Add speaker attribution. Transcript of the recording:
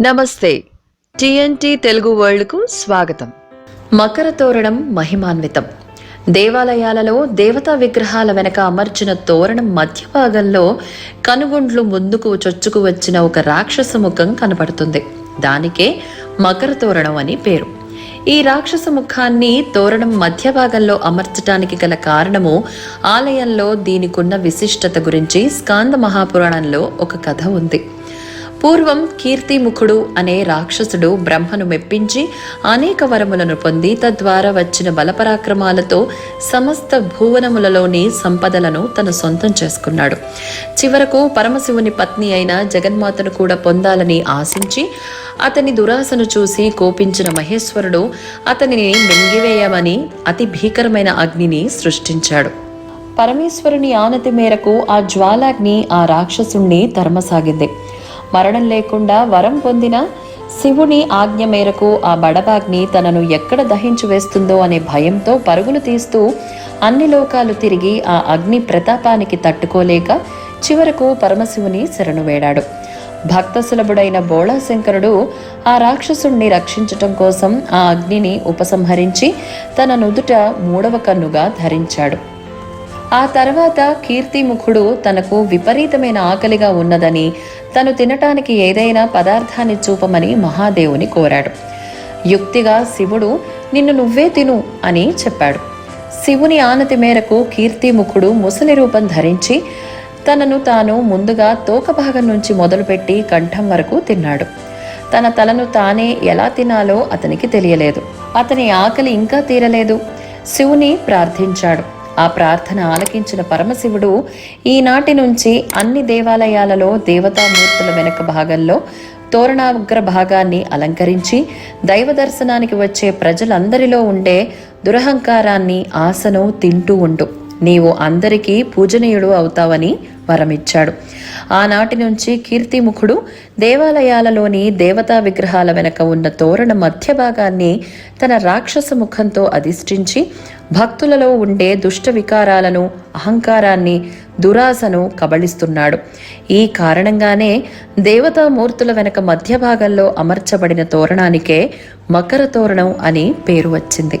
Speaker 1: నమస్తే. టిఎన్టి తెలుగు వరల్డ్కు స్వాగతం. మకర తోరణం మహిమాన్వితం. దేవాలయాలలో దేవతా విగ్రహాల వెనక అమర్చిన తోరణం మధ్య భాగంలో కనుగుండ్లు ముందుకు చొచ్చుకు వచ్చిన ఒక రాక్షస ముఖం కనపడుతుంది. దానికే మకర తోరణం అని పేరు. ఈ రాక్షస ముఖాన్ని తోరణం మధ్య భాగంలో అమర్చటానికి గల కారణము ఆలయంలో దీనికున్న విశిష్టత గురించి స్కాంద మహాపురాణంలో ఒక కథ ఉంది. పూర్వం కీర్తిముఖుడు అనే రాక్షసుడు బ్రహ్మను మెప్పించి అనేక వరములను పొంది తద్వారా వచ్చిన బలపరాక్రమాలతో సమస్త భువనములలోని సంపదలను తన సొంతం చేసుకున్నాడు. చివరకు పరమశివుని పత్ని అయిన జగన్మాతను కూడా పొందాలని ఆశించి అతని దురాశను చూసి కోపించిన మహేశ్వరుడు అతనిని మింగివేయమని అతి భీకరమైన అగ్నిని సృష్టించాడు. పరమేశ్వరుని ఆనతి మేరకు ఆ జ్వాలాగ్ని ఆ రాక్షసుణ్ణి తరమసాగింది. మరణం లేకుండా వరం పొందిన శివుని ఆజ్ఞ మేరకు ఆ బడబాగ్ని తనను ఎక్కడ దహించి వేస్తుందో అనే భయంతో పరుగులు తీస్తూ అన్ని లోకాలు తిరిగి ఆ అగ్ని ప్రతాపానికి తట్టుకోలేక చివరకు పరమశివుని శరణు వేడాడు. భక్త సులభుడైన బోళాశంకరుడు ఆ రాక్షసుణ్ణి రక్షించటం కోసం ఆ అగ్నిని ఉపసంహరించి తన నుదుట మూడవ కన్నుగా ధరించాడు. ఆ తర్వాత కీర్తిముఖుడు తనకు విపరీతమైన ఆకలిగా ఉన్నదని తను తినటానికి ఏదైనా పదార్థాన్ని చూపమని మహాదేవుని కోరాడు. యుక్తిగా శివుడు నిన్ను నువ్వే తిను అని చెప్పాడు. శివుని ఆనతి మేరకు కీర్తిముఖుడు ముసలి రూపం ధరించి తనను తాను ముందుగా తోక భాగం నుంచి మొదలుపెట్టి కంఠం వరకు తిన్నాడు. తన తలను తానే ఎలా తినాలో అతనికి తెలియలేదు. అతని ఆకలి ఇంకా తీరలేదు. శివుని ప్రార్థించాడు. ఆ ప్రార్థన ఆలకించిన పరమశివుడు ఈనాటి నుంచి అన్ని దేవాలయాలలో దేవతామూర్తుల వెనక భాగంలో తోరణాగ్ర భాగాన్ని అలంకరించి దైవ దర్శనానికి వచ్చే ప్రజలందరిలో ఉండే దురహంకారాన్ని ఆశను తింటూ ఉండు. నీవు అందరికీ పూజనీయుడు అవుతావని వరమిచ్చాడు. ఆనాటి నుంచి కీర్తిముఖుడు దేవాలయాలలోని దేవతా విగ్రహాల వెనక ఉన్న తోరణ మధ్య భాగాన్ని తన రాక్షస ముఖంతో అధిష్ఠించి భక్తులలో ఉండే దుష్ట వికారాలను అహంకారాన్ని దురాశను కబళిస్తున్నాడు. ఈ కారణంగానే దేవతామూర్తుల వెనక మధ్య భాగంలో అమర్చబడిన తోరణానికే మకర తోరణం అని పేరు వచ్చింది.